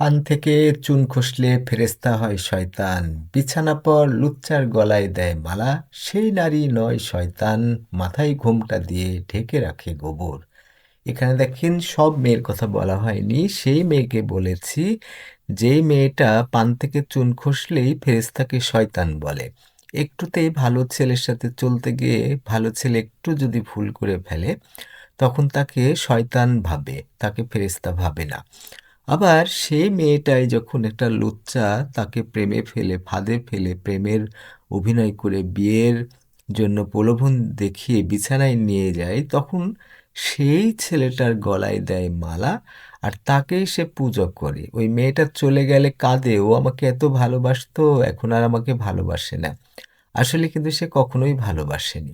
পান থেকে চুন খসলে ফেরেস্তা হয় শয়তান। বিছানা পর লুচ্চার গলায় দেয় মালা। সেই নারী নয় শয়তান। মাথায় ঘুমটা দিয়ে ঢেকে রাখে গোবর। এখানে দেখেন সব মেয়ের কথা বলা হয়নি। সেই মেয়েকে বলেছি যেই মেয়েটা পান থেকে চুন খসলেই ফেরেস্তাকে শয়তান বলে। একটুতেই ভালো ছেলের সাথে চলতে গিয়ে ভালো ছেলে একটু যদি ভুল করে ফেলে, তখন তাকে শয়তান ভাবে, তাকে ফেরেস্তা ভাবে না। আবার সেই মেয়েটাই যখন একটা লুচ্চা, তাকে প্রেমে ফেলে, ফাঁদে ফেলে, প্রেমের অভিনয় করে বিয়ের জন্য প্রলোভন দেখিয়ে বিছানায় নিয়ে যায়, তখন সেই ছেলেটার গলায় দেয় মালা আর তাকেই সে পুজো করে। ওই মেয়েটা চলে গেলে কাঁদে, ও আমাকে এত ভালোবাসতো, এখন আর আমাকে ভালোবাসে না। আসলে কিন্তু সে কখনোই ভালোবাসেনি।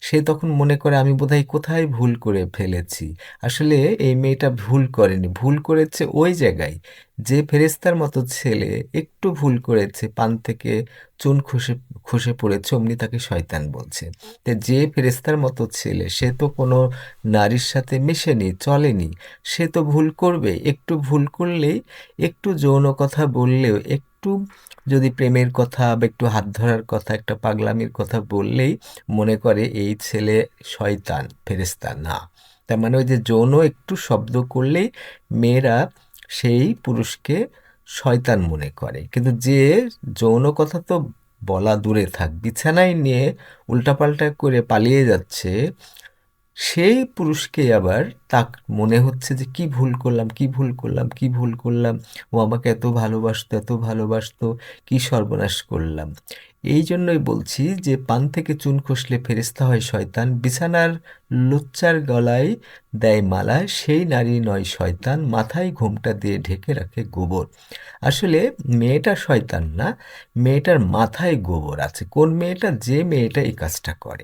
সে তখন মনে করে, আমি বোধহয় কোথায় ভুল করে ফেলেছি? আসলে এই মেয়েটা ভুল করেনি। ভুল করেছে ওই জায়গায় যে ফেরেস্তার মতো ছেলে একটু ভুল করেছে, পান থেকে চুন খসে খসে পড়েছে, অমনি তাকে শয়তান বলছে। তো যে ফেরেস্তার মতো ছেলে, সে তো কোনো নারীর সাথে মেশেনি, চলেনি। সে তো ভুল করবে, একটু ভুল করলেই, একটু যৌন কথা বললেও, একটু যদি প্রেমের কথা বা একটু হাত ধরার কথা, একটা পাগলামির কথা বললেই মনে করে, এই ছেলে শয়তান ফেরেস্তা না। তার মানে ওই যে যৌন একটু শব্দ করলেই মেয়েরা সেই পুরুষকে শয়তান মনে করে। কিন্তু যে যৌন কথা তো বলা দূরে থাক, বিছানায় নিয়ে উল্টাপাল্টা করে পালিয়ে যাচ্ছে সেই পুরুষকে আবার তাক মনে হচ্ছে যে কি ভুল করলাম, কি ভুল করলাম, কি ভুল করলাম, ও আমাকে এত ভালোবাসতো এত ভালোবাসতো, কি সর্বনাশ করলাম। এই জন্যই বলছি যে পান থেকে চুন খসলে ফেরিস্তা হয় শয়তান, বিছানার লুচ্চার গলায় দেয় মালা, সেই নারী নয় শয়তান, মাথায় ঘোমটা দিয়ে ঢেকে রাখে গোবর। আসলে মেয়েটা শয়তান না, মেয়েটার মাথায় গোবর আছে। কোন মেয়েটা, যে মেয়েটা এই কাজটা করে।